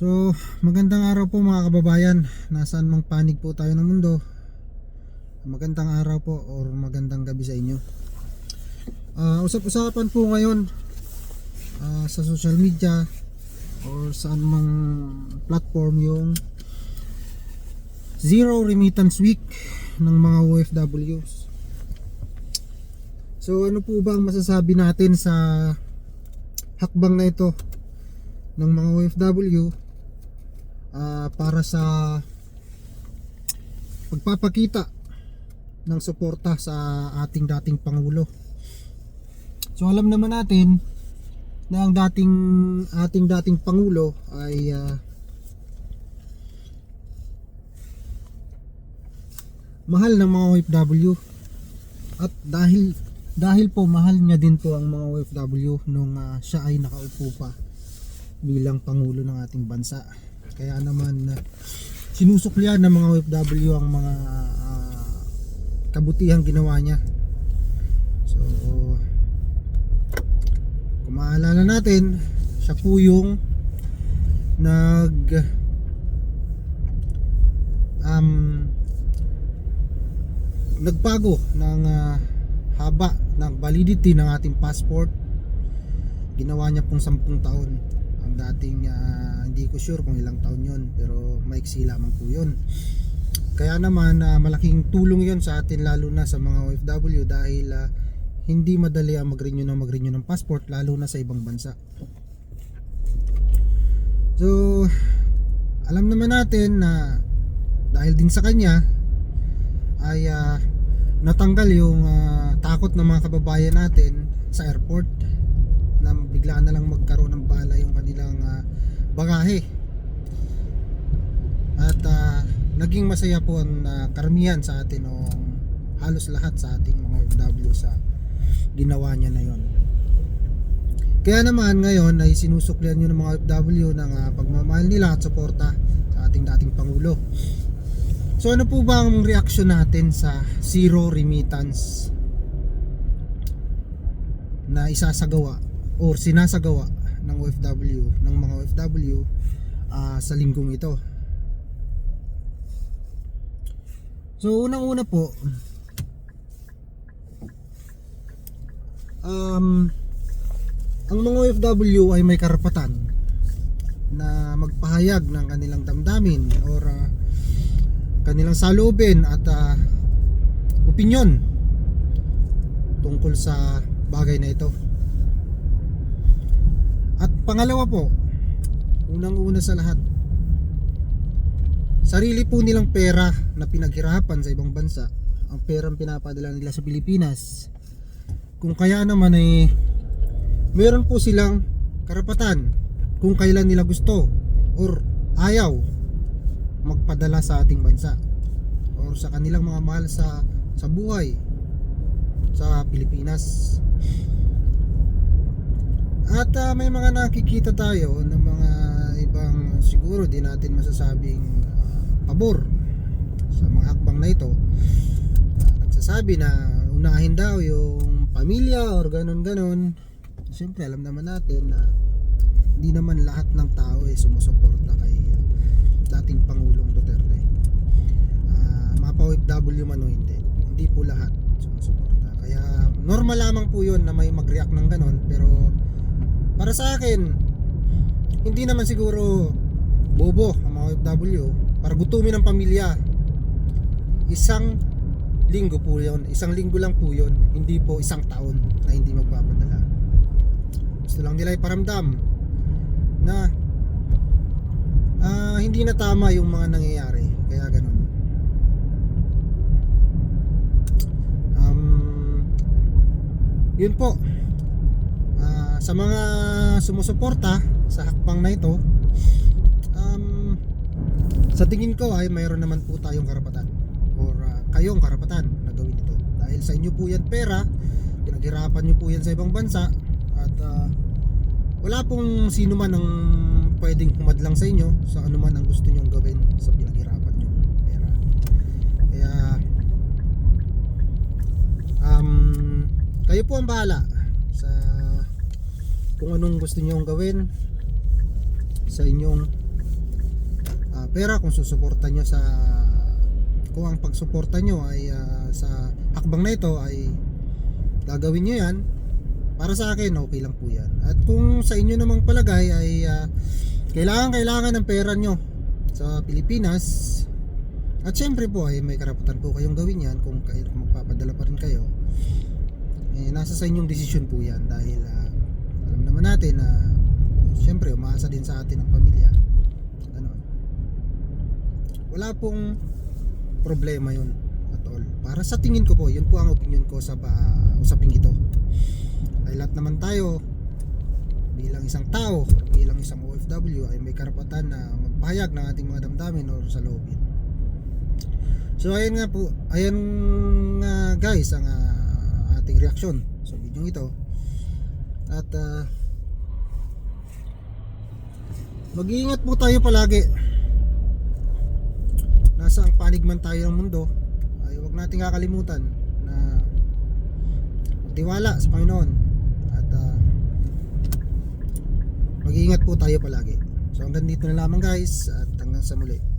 So, magandang araw po mga kababayan. Nasaan mang panig po tayo ng mundo. Magandang araw po or magandang gabi sa inyo. Ah, usap-usapan po ngayon ah, sa social media or saan mang platform yung Zero Remittance Week ng mga OFWs. So ano po ba ang masasabi natin sa hakbang na ito ng mga OFW ah, para sa pagpapakita ng suporta sa ating dating Pangulo. So alam naman natin na ang dating ating dating Pangulo ay ah, mahal ng mga OFW at dahil dahil po mahal niya din po ang mga OFW nung ah, siya ay nakaupo pa bilang pangulo ng ating bansa. Kaya naman sinusuklian ng mga OFW ang mga ah, kabutihang ginawa niya. So kung maalala natin, siya po yung nag um, nagbago ng ah, haba ng validity ng ating passport ginawa niya pong 10 taon ang dating ah, hindi ko sure kung ilang taon yon pero maiksi lamang po yun. Kaya naman ah, malaking tulong yon sa atin lalo na sa mga OFW dahil ah, hindi madali ang mag-renew ng mag-renew ng passport lalo na sa ibang bansa. So alam naman natin na dahil din sa kanya ay ah, natanggal yung ah, takot ng mga kababayan natin sa airport na bigla na lang magkaroon ng bala yung kanilang ah, bagahe. At ah, naging masaya po ang ah, karamihan sa atin o halos lahat sa ating mga OFW sa ginawa niya na yon kaya naman ngayon ay sinusuklian nyo ng mga OFW ng ah, pagmamahal nila at suporta sa ating dating Pangulo. So ano po ba ang reaksyon natin sa zero remittance na isasagawa or sinasagawa ng OFW ng mga OFW ah, sa linggong ito? So unang-una po um, ang mga OFW ay may karapatan na magpahayag ng kanilang damdamin or ah, kanilang salubin at ah, opinyon tungkol sa bagay na ito. Pangalawa po, unang-una sa lahat, sarili po nilang pera na pinaghirapan sa ibang bansa, ang perang pinapadala nila sa Pilipinas, kung kaya naman ay meron po silang karapatan kung kailan nila gusto or ayaw magpadala sa ating bansa or sa kanilang mga mahal sa sa buhay sa Pilipinas. At ah, may mga nakikita tayo ng mga ibang siguro di natin masasabing ah, pabor sa mga hakbang na ito. Ah, nagsasabi na unahin daw yung pamilya or ganon-ganon. Siyempre alam naman natin na hindi naman lahat ng tao ay sumusuporta kay dating Pangulong Duterte. Ah, mga pa-OFW man o hindi. Hindi po lahat sumusuporta. Kaya normal lamang po yun na may mag-react ng ganon. Pero para sa akin, hindi naman siguro bobo ang mga OFW para gutumin ang pamilya. Isang linggo po yun. Isang linggo lang po yun. Hindi po isang taon na hindi magpapadala. Gusto lang nila iparamdam na ah, hindi na tama yung mga nangyayari kaya ganun um, yun po sa mga sumusuporta sa hakbang na ito um, sa tingin ko ay mayroon naman po tayong karapatan or ah, kayong karapatan na gawin ito. Dahil sa inyo po yan pera pinaghirapan nyo po yan sa ibang bansa at ah, wala pong sino man ang pwedeng humadlang sa inyo sa ano man ang gusto nyong gawin sa pinaghirapan nyo pera. Kaya um, kayo po ang bahala sa kung anong gusto nyong gawin sa inyong pera kung susuporta nyo sa kung ang pagsuporta nyo ay ah, sa hakbang na ito ay gagawin nyo yan para sa akin okay lang po yan. At kung sa inyo namang palagay ay ah, kailangan kailangan ng pera nyo sa Pilipinas at syempre po ay may karapatan po kayong gawin yan kung kung magpapadala pa rin kayo eh, nasa sa inyong desisyon po yan dahil ah, alam naman natin na syempre umaasa din sa atin ang pamilya. Ganon. wala pong problema yun at all. Para sa tingin ko po yun po ang opinion ko sa ah, usaping ito. Ay lahat naman tayo bilang isang tao bilang isang OFW ay may karapatan na magpahayag ng ating mga damdamin o sa loobin. So ayun nga po ayun nga guys ang ah, ating reaksyon sa video ito. At ah, mag-iingat po tayo palagi. Nasa ang panig man tayo ng mundo ay huwag nating kakalimutan na magtiwala sa Panginoon at ah, mag-iingat po tayo palagi. So hanggang dito na lamang guys at hanggang sa muli